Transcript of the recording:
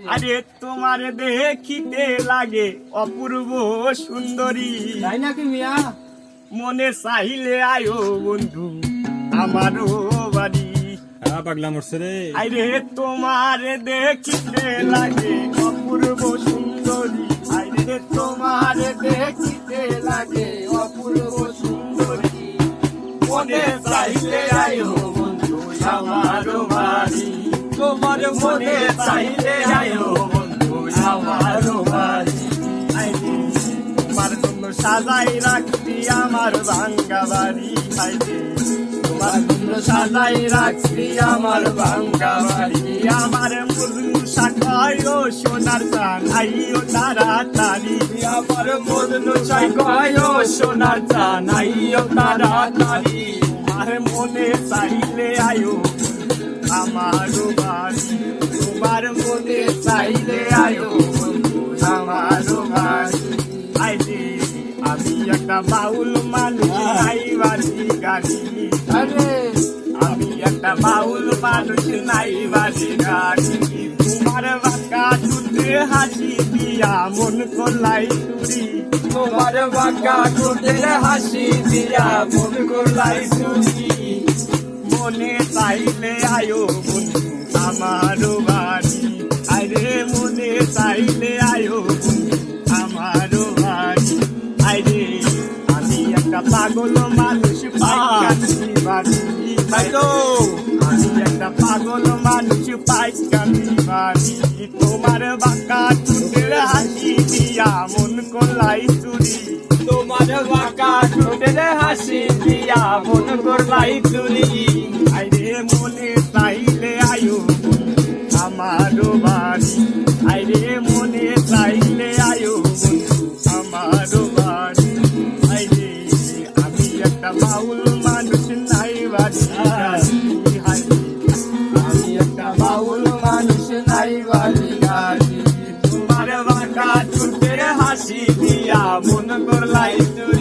আরে তোমার দেখিতে লাগে অপূর্ব সুন্দরী। তাই নাকি মিয়া? মনে চাইলে আয়ো বন্ধু আমারও বাড়ি। হ্যাঁ পাগলা মরছে রে। আরে তোমার দেখিতে লাগে অপূর্ব সুন্দরী। আরে তোমার দেখিতে লাগে অপূর্ব সুন্দরী। মনে চাইলে আয়ো বন্ধু আমারও মনে চাইলে আয়ো বন্ধু আইরে তোমার জন্য সাজাই রাখছি আমার ভাঙ্গা বাড়ি। তোমার জন্য সাজাই আমার ভাঙ্গা বাড়ি। আমার সোনার আমার আমার মনে চাইলে আয়ো আমার চাইলে আয়ো আমার আইরে আমি একটা বাউল মানুষ নাই বাড়ি গাড়ি আরে আমি একটা বাউল মানুষ নাই বাড়ি গাড়ি তোমার বাঁকা টুটে হাসি দিয়া মন করলাই চুরি তোমার বাঁকা টুটে হাসি দিয়া মন করলাই চুরি মনে চাইলে আয়ো বন্ধু আমার মানুষ পাইকানি বাড়ি আমি একটা পাগল মানুষ পাইকানি বাড়ি তোমার বাঁকা টুটের হাসি দিয়া মন করলাই চুরি তোমার বাঁকা টুটের হাসি দিয়া মন করলাই চুরি আইরে মনে চাইলে আয়ো আমার বাড়ি আইরে মানুষ নাই বাড়ি। আমি একটা বাউল মানুষ নাই বাড়ি তোমার বাঁকা টুটের হাসি দিয়া মন করলাই চুরি